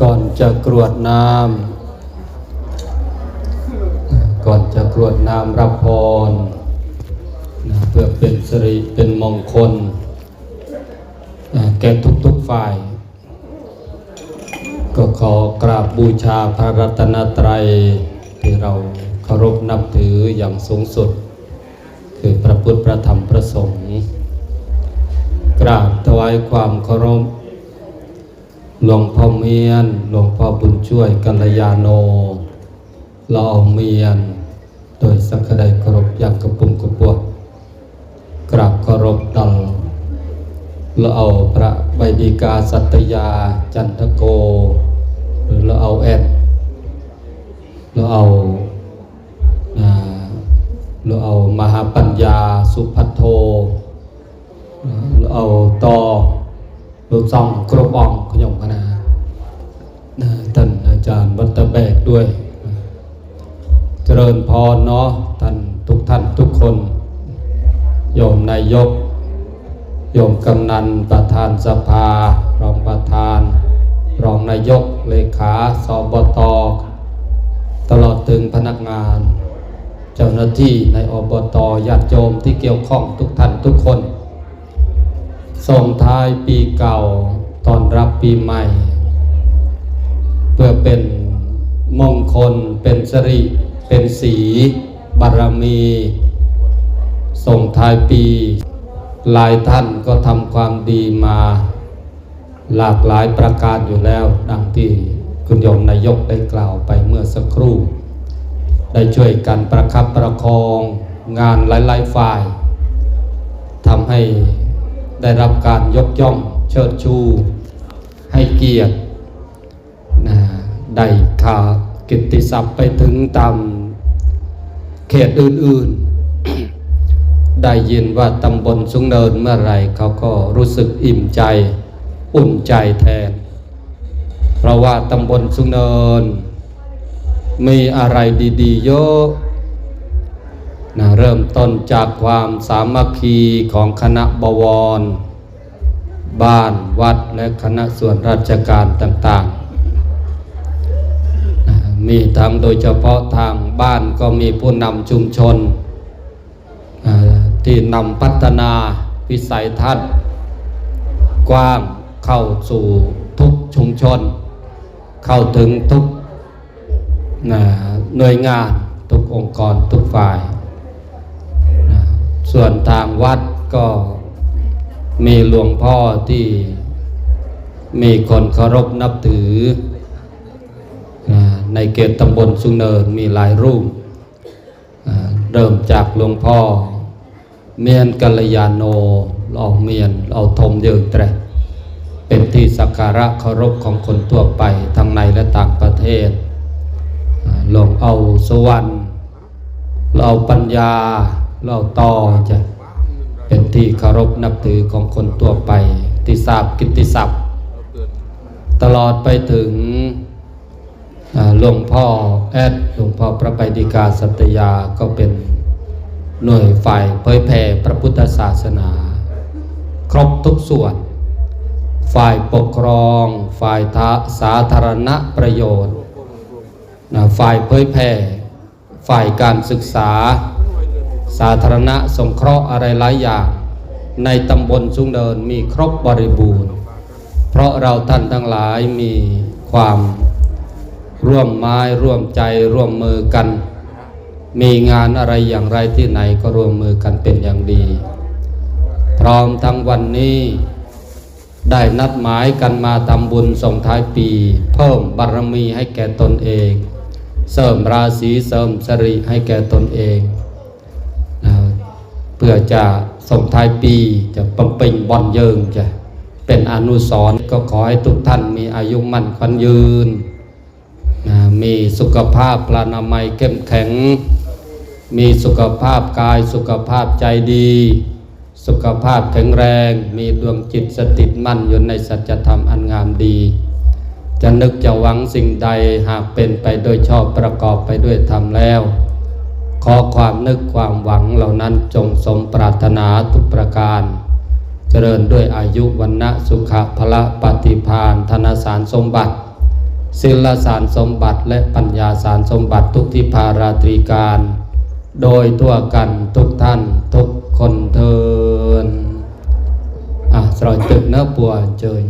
ก่อนจะกรวดน้ำก่อนจะกรวดน้ำรับพรเพื่อเป็นสิริเป็นมงคล แก่ทุกๆฝ่าย ก็ขอกราบบูชาพระรัตนตรัย ที่เราเคารพนับถืออย่างสูงสุด คือพระพุทธพระธรรมพระสงฆ์กราบถวายความเคารพ หลวงพ่อเมียน หลวงพ่อบุญช่วยกัลยาโนละอองเมียน โดยสังฆไดเคารพอย่างกระปุ่มกระปวดกราบเคารพดัลละเอาพระใบดีกาสัตยาจันทโก หรือเละเอาแอดละเอาอ่าละเอามหาปัญญาสุพัทโทเละเอาต่อ ลูกซองกระบองขยมคณะนะท่านอาจารย์วัตตะแบกด้วย เจริญพรเนาะท่านทุกท่านทุกคน โยมนายก โยมกำนันประธานสภา รองประธาน รองนายกเลขาสบตตลอดถึงพนักงาน เจ้าหน้าที่ในอบตญาติโยมที่เกี่ยวข้องทุกท่านทุกคน ส่งท้ายปีเก่าตอนรับปีใหม่ เพื่อเป็นมงคล เป็นสริ เป็นสีบารมี ส่งท้ายปี หลายท่านก็ทำความดีมา หลากหลายประการอยู่แล้ว ดังที่คุณโยมนายกได้กล่าวไปเมื่อสักครู่ ได้ช่วยกันประคับประคองงานหลาย ๆ ฝ่ายทำให้ ได้รับการยกย่องเชิดชู ให้เกียรตินะได้ข่ากิตติศัพท์ไปถึงตามเขตอื่นๆ ได้ยินว่าตำบลสุงเนินเมื่อไรเขาก็รู้สึกอิ่มใจอุ่นใจแทน เพราะว่าตำบลสุงเนิน มีอะไรดี ๆ เยอะ นะเริ่มต้นจากความสามัคคีของคณะบวร บ้านวัดและคณะส่วนราชการต่างๆ มีทั้งโดยเฉพาะทางบ้านก็มีผู้นำชุมชน ที่นำพัฒนาวิสัยทัศน์ กว้างเข้าสู่ทุกชุมชน เข้าถึงทุกหน่วยงานทุกองค์กรทุกฝ่าย ส่วนทางวัดก็มีหลวงพ่อที่มีคนเคารพนับถือ ในเขตตำบลสุงเนินมีหลายรูปเริ่มจากหลวงพ่อ เมียนกัลยาโนเราเมียนเราทมเยิงแตรเป็นที่สักการะเคารพของคนทั่วไปทั้งในและต่างประเทศอ่าลงเอาสวรรค์เราปัญญา เราเอาต่อจะเป็นที่เคารพนับถือของคนทั่วไปที่ทราบกิติศัพท์ตลอดไปถึงหลวงพ่อแอดหลวงพ่อพระไปดิกาสัตยาก็เป็นหน่วยฝ่ายเผยแผ่พระพุทธศาสนา ครบทุกส่วน ฝ่ายปกครอง ฝ่ายทะสาธารณประโยชน์ ฝ่ายเผยแผ่ ฝ่ายการศึกษา สาธารณะสงเคราะห์อะไรหลายอย่าง ในตำบลสุงเดินมีครบบริบูรณ์ เพราะเราท่านทั้งหลายมีความร่วมไม้ร่วมใจร่วมมือกัน มีงานอะไรอย่างไรที่ไหนก็ร่วมมือกันเป็นอย่างดี พร้อมทั้งวันนี้ได้นัดหมายกันมาทำบุญส่งท้ายปี เพิ่มบารมีให้แก่ตนเอง เสริมราศีเสริมสริให้แก่ตนเอง เพื่อจะส่งท้ายปีจะปำปิงบอนเยิงจะเป็นอนุสรณ์ก็ขอให้ทุกท่านมีอายุมั่นขวัญยืนนะมีสุขภาพพลานามัยเข้มแข็ง มีสุขภาพกายสุขภาพใจดี สุขภาพแข็งแรง มีดวงจิตสติมั่นอยู่ในสัจธรรมอันงามดี จะนึกจะหวังสิ่งใดหากเป็นไปโดยชอบประกอบไปด้วยธรรมแล้ว ขอความนึกความหวังเหล่านั้นจงสมปรารถนาทุกประการ เจริญด้วยอายุวันนะสุขะพละปฏิพานธนสารสมบัติศิลสารสมบัติและปัญญาสารสมบัติทุกทิพาราตรีการ โดยทั่วกันทุกท่านทุกคนเทินอะสรอยตึกเนื้อปัวเจย